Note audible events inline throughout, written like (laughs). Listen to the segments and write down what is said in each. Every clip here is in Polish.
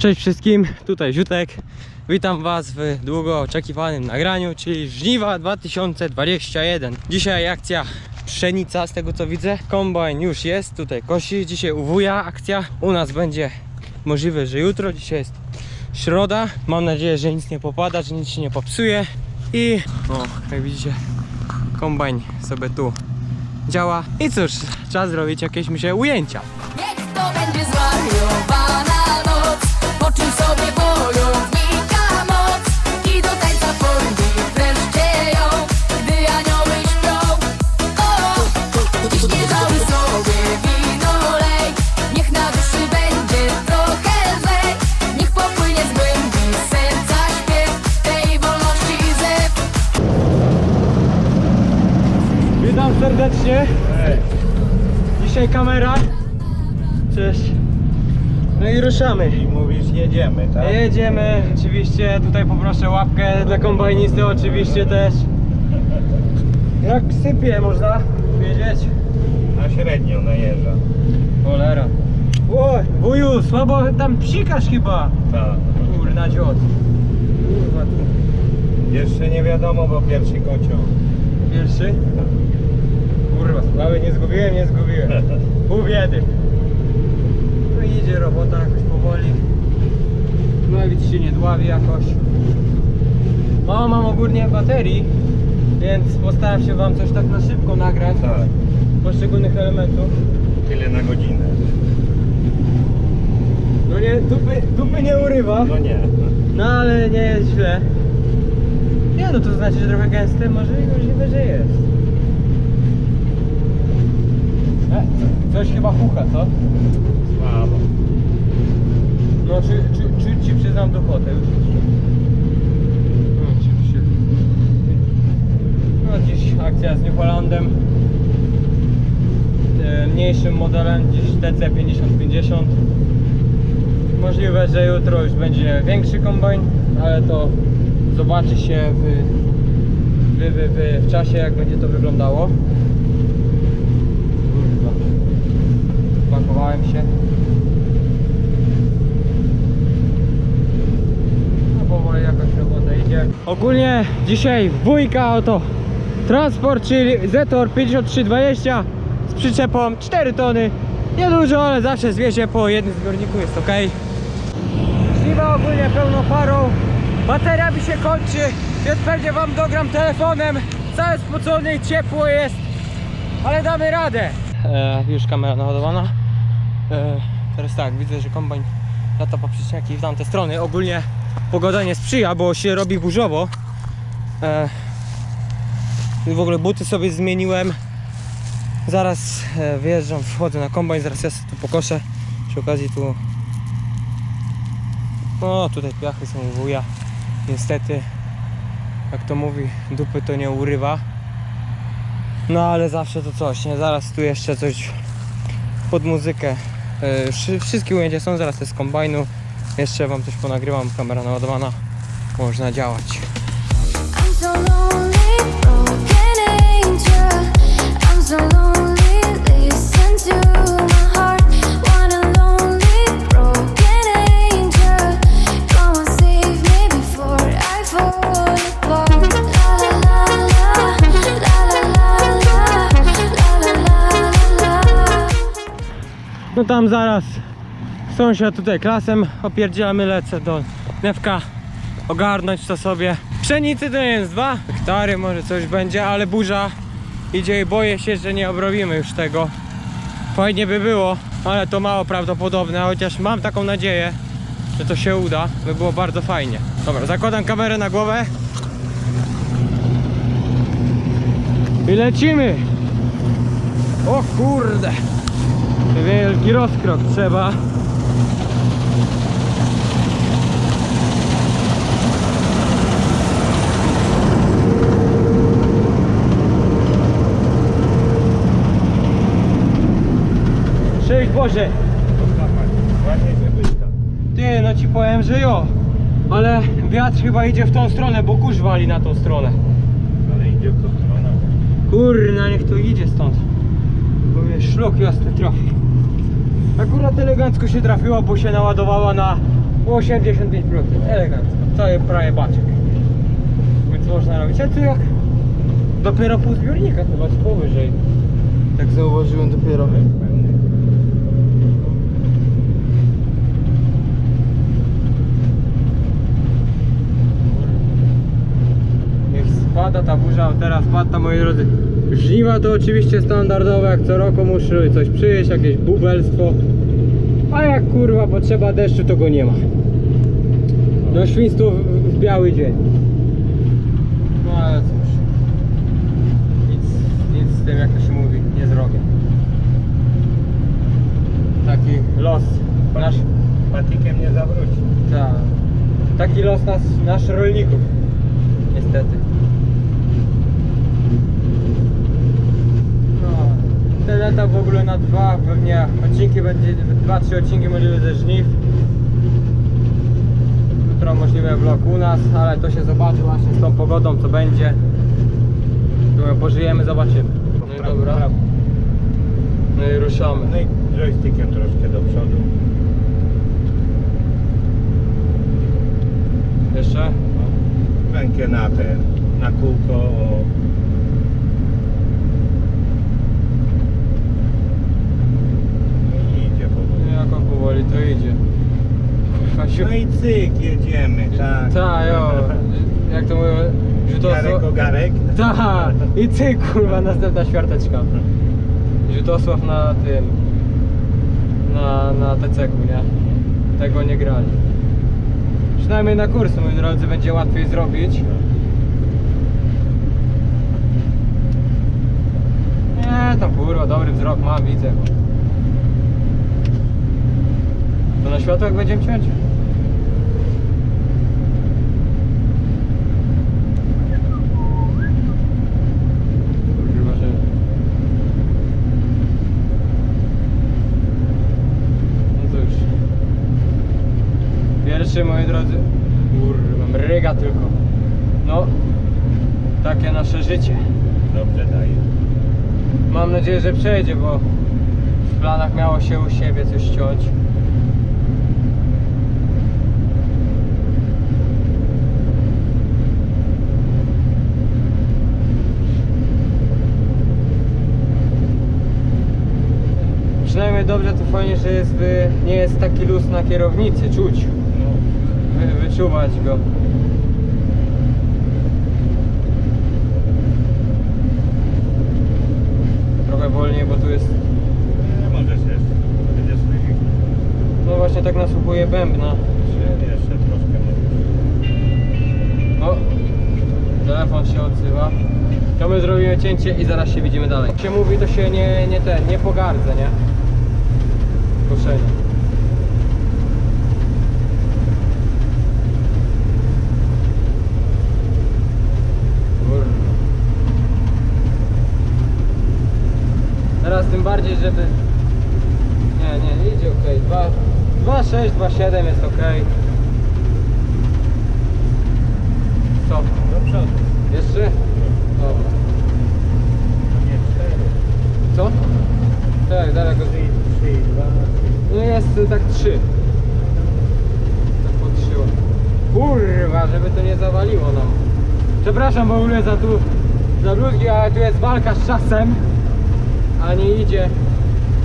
Cześć wszystkim, tutaj Ziutek. Witam Was w długo oczekiwanym nagraniu, czyli Żniwa 2021. Dzisiaj akcja pszenica, z tego co widzę. Kombajn już jest, tutaj kosi. Dzisiaj u wuja akcja. U nas będzie możliwe, że jutro. Dzisiaj jest środa. Mam nadzieję, że nic nie popada, że nic się nie popsuje. I no, jak widzicie, kombajn sobie tu działa. I cóż, czas zrobić jakieś się ujęcia. Niech to będzie zwariowana noc Poczuj sobie bojownika moc I do tańca porwi wreszcie ją Gdy anioły śpią O, dziś nie żałuj sobie wino lej Niech na duszy będzie trochę lżej Niech popłynie z głębi serca śpiew Tej wolności zew Witam serdecznie. Dzisiaj kamera. Cześć. No i ruszamy. I mówisz jedziemy, tak? Jedziemy, oczywiście tutaj poproszę łapkę dla kombajnisty oczywiście też. Jak sypie można wiedzieć. Na średnio najeżdża. Cholera. O, wuju, słabo tam psikasz chyba. Tak. Kurna dziot. Kurwa tu. Jeszcze nie wiadomo, bo pierwszy kocioł. Pierwszy? Kurwa, sprawy nie zgubiłem, nie zgubiłem. (laughs) Pół biedy. No idzie robota jakoś powoli. No i widzicie, nie dławi jakoś. Mało mam ogólnie baterii, więc postaram się wam coś tak na szybko nagrać. Tak. Poszczególnych elementów. Tyle na godzinę. No nie, dupy, dupy nie urywa. No nie. No ale nie jest źle. Nie no to znaczy, że trochę gęste, może i możliwe, że jest. E, coś chyba pucha, co? Słabo. No czy, czy, czy ci przyznam duchotę już. No. No dziś akcja z New Hollandem. E, Mniejszym modelem, dziś TC 5050. Możliwe, że jutro już będzie większy kombajn, ale to zobaczy się w, w, w, w, w czasie jak będzie to wyglądało. Kurwa. Pakowałem się. No powoli jakaś robota idzie. Ogólnie dzisiaj wujka oto transport, czyli Zetor 5320 z przyczepą 4 tony. Niedużo, ale zawsze zwiezie po jednym zbiorniku jest ok. Żniwa ogólnie pełną parą. Bateria mi się kończy, więc pewnie wam dogram telefonem. Cały spocony i ciepło jest, ale damy radę. E, już kamera naładowana. E, teraz tak, widzę, że kombajn lata po przyczeki w tamte strony. Ogólnie pogoda nie sprzyja, bo się robi burzowo. E, w ogóle buty sobie zmieniłem. Zaraz e, wyjeżdżam, wchodzę na kombajn, zaraz ja tu pokoszę. Przy okazji tu... No tutaj piachy są wuja. Niestety, jak to mówi, dupy to nie urywa. No ale zawsze to coś, nie? Zaraz tu jeszcze coś pod muzykę. E, wszy- Wszystkie ujęcia są zaraz te z kombajnu. Jeszcze wam coś ponagrywam, kamera naładowana. Można działać. I'm so lonely, No tam zaraz sąsiad tutaj klasem opierdzielamy, lecę do Newka ogarnąć to sobie. Pszenicy to jest dwa hektary, może coś będzie, ale burza idzie i boję się, że nie obrobimy już tego. Fajnie by było, ale to mało prawdopodobne, chociaż mam taką nadzieję, że to się uda, by było bardzo fajnie. Dobra, zakładam kamerę na głowę i lecimy! O kurde! Wielki rozkrok trzeba. Cześć Boże! Ty, no ci powiem, że jo. Ale wiatr chyba idzie w tą stronę, bo kurz wali na tą stronę. Ale idzie w tą stronę. Kurna, niech to idzie stąd. Bo mnie szlok jasny trochę. Akurat elegancko się trafiła, bo się naładowała na 85%. Elegancko. Cały prawie baczek. Więc można robić. A tu jak dopiero pół zbiornika chyba czy powyżej. Tak zauważyłem dopiero. Niech spada ta burza, teraz spada moi drodzy. Żniwa to oczywiście standardowe, jak co roku muszę coś przyjeść, jakieś bubelstwo. A jak kurwa potrzeba deszczu, to go nie ma. No świństwo w, w biały dzień. No ale cóż. Nic, nic z tym jak to się mówi, nie zrobię. Taki los nasz. Patikiem nie zawróci. Ta, taki los nas, nasz rolników. Niestety. No, te lata w ogóle na dwa pewnie odcinki będzie, dwa, trzy odcinki możliwe ze żniw. Jutro możliwe vlog u nas, ale to się zobaczy właśnie z tą pogodą co będzie. Którą pożyjemy, zobaczymy. No i dobra. No i ruszamy. No i joystickiem troszkę do przodu. Jeszcze? No. Rękę na ten, na kółko Kasiu. No i cyk, jedziemy, tak. Ta, jo. Jak to mówią, Garek rzutosław... ogarek. Ta, i ty kurwa, następna ćwiarteczka. Rzutosław na tym... Na, na TC-ku, nie? Tego nie grali. Przynajmniej na kursu, moi drodzy, będzie łatwiej zrobić. Nie, tam kurwa, dobry wzrok mam, widzę. To na światłach będziemy ciąć? Kurwa, że... No cóż. Pierwszy, moi drodzy. Tylko. No, takie nasze życie. Dobrze daje. Mam nadzieję, że przejdzie, bo w planach miało się u siebie coś ściąć. Przynajmniej dobrze to fajnie, że jest nie jest taki luz na kierownicy, czuć, No. wy, wyczuwać go. Trochę wolniej, bo tu jest Nie możesz jeszcze. Będziesz. No właśnie tak nasłuchuje bębna. Jeszcze troszkę. O! Telefon się odzywa. To my zrobimy cięcie i zaraz się widzimy dalej. Jak się mówi, to się nie, nie ten, nie pogardza, nie? Koszenie. Kurwa. Teraz tym bardziej, żeby... Nie, nie, idzie ok. 2,6, 2,7 jest ok. Co? Do przodu. Jeszcze? Dobra. No nie, cztery. Co? Tak, daleko. Trzy, trzy, dwa. No jest y, tak trzy. Tak podszyło. Kurwa, żeby to nie zawaliło nam. Przepraszam w ogóle za tu za bluzgi, ale tu jest walka z czasem. A nie idzie.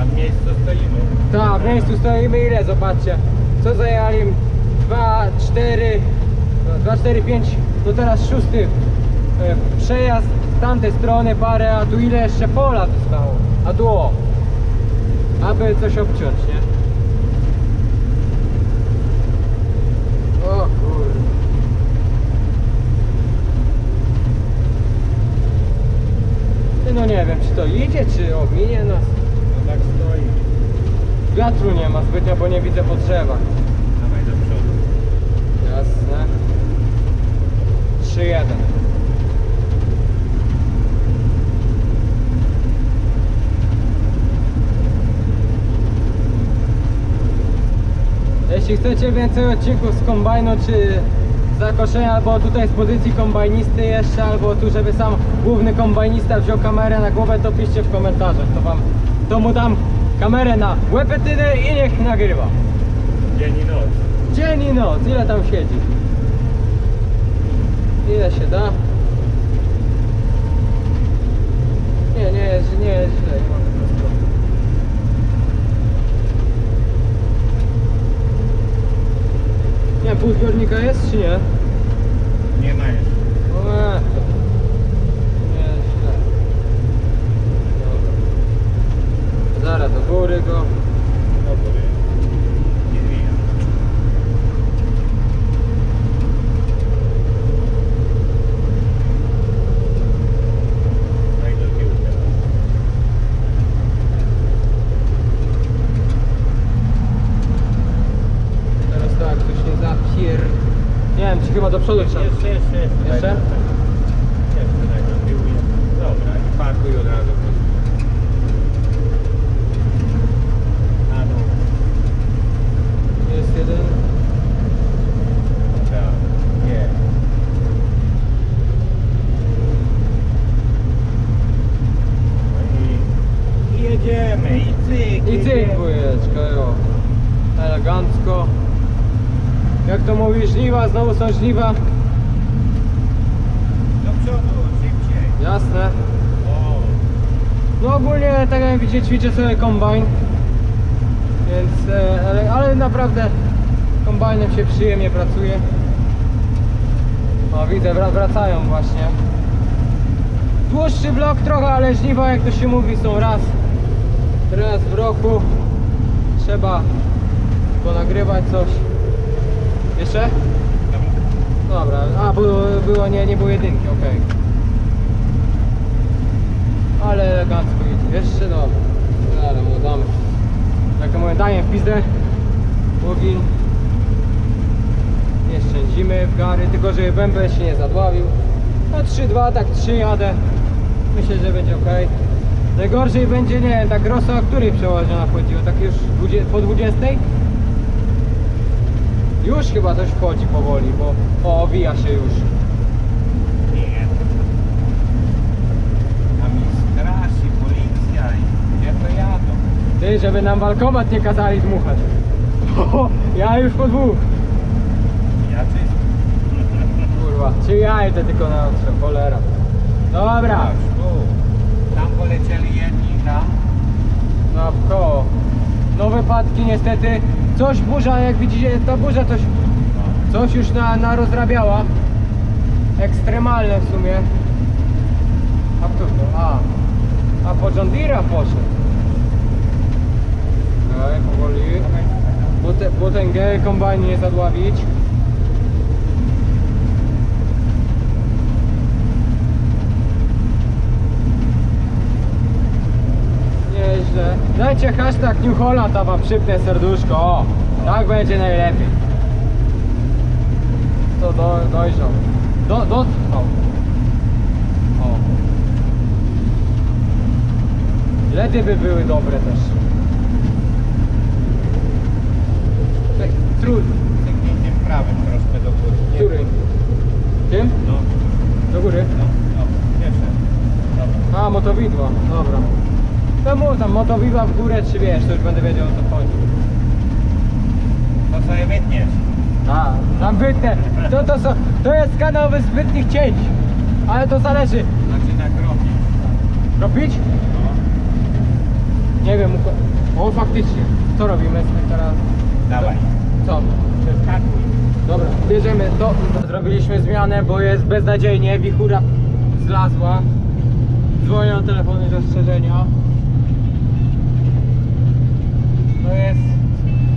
A w miejscu stoimy. Tak, w miejscu stoimy ile, zobaczcie. Co zajęli? 2, 4, 2, 4, 5, no teraz szósty e, przejazd z tamtej strony parę, a tu ile jeszcze pola zostało. A tu o. Aby coś obciąć, nie? O kurde. Ty, No nie wiem, czy to idzie, czy ominie nas. No tak stoi. Wiatru nie ma zbytnio, bo nie widzę po drzewach. Dawaj do przodu. Jasne. 3-1. Jeśli chcecie więcej odcinków z kombajnu czy zakoszenia, albo tutaj z pozycji kombajnisty jeszcze, albo tu, żeby sam główny kombajnista wziął kamerę na głowę, to piszcie w komentarzach, to wam, to mu dam kamerę na łepetynę i niech nagrywa. Dzień i noc. Dzień i noc, ile tam siedzi? Ile się da? Nie, nie jest, nie jest źle. Nie, pół zbiornika jest czy nie? Nie ma jeszcze. Eee, nie jest źle. Dobra. Zaraz do góry go. Dobry. Nie zwijam. Daj do tyłu teraz. Teraz tak, coś nie zapier... Nie wiem, czy chyba do przodu trzeba. Jeszcze, jeszcze, jeszcze. Jeszcze? Dobra, i parkuj od razu. Jest jeden. Tak. Nie. No i, i jedziemy, i cyk, I cyk jedziemy. bujeczka, jo. Elegancko. Jak to mówi żniwa, znowu są żniwa. Do przodu, szybciej. Jasne. No ogólnie, tak jak widzicie, ćwiczę sobie kombajn. Więc, e, ale, ale naprawdę kombajnem się przyjemnie pracuje. O, widzę, wra- wracają właśnie. Dłuższy blok trochę, ale żniwa, jak to się mówi, są raz, raz w roku. Trzeba ponagrywać coś. Jeszcze? Dobra, a było, było nie, nie było jedynki, okej. Ale elegancko idzie. Jeszcze dobra. Zaraz mu damy. Jak to mówię, daję w pizdę. Łogin. Nie szczędzimy w gary, tylko żeby bęben się nie zadławił. No 3-2, tak 3 jadę. Myślę, że będzie ok. Najgorzej będzie, nie wiem, tak rosa, o której przełożona wchodziło? Tak już 20, po 20? Już chyba coś wchodzi powoli, bo o, owija się już. nie. Tam mi straszy policja i gdzie to jadą? Ty, żeby nam walkomat nie kazali dmuchać. O, (laughs) ja już po dwóch. Ja. Kurwa, czy ja idę tylko na ostrze, cholera. Dobra. Tam polecieli jedni, tam. no w koło. No wypadki niestety. Coś burza, jak widzicie, ta burza coś, coś już na, na rozrabiała. Ekstremalne w sumie. A kto to? A, a po John Deere'a poszedł. Okej, powoli. Bo, te, bo ten gej kombajn nie zadławić. Nieźle. Dajcie hashtag New Holland, a wam przypnę serduszko. O, tak będzie najlepiej. To do, dojrzał. Do, dotrwał. O. Ledy by były dobre też. Tak, trudno. Cyknięciem prawym troszkę do góry. Nie, Który? Tym? No, Do góry? no, no. Jeszcze. Dobra. A, motowidła, dobra. To mów tam, motowidła w górę, czy wiesz, to już będę wiedział o co chodzi. To sobie wytniesz. A, tam wytnę. To, to, są, to jest kanał bez zbytnich cięć. Ale to zależy. Znaczy na kroki. Robić? No. Nie wiem. uko- O, faktycznie. Co robimy teraz? Dawaj. Co? Przeskakuj. Dobra, bierzemy to. Zrobiliśmy zmianę, bo jest beznadziejnie. Wichura zlazła. Dzwonię na telefony zastrzeżenia. No jest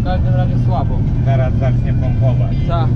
w każdym razie słabo. Zaraz zacznie pompować. Tak.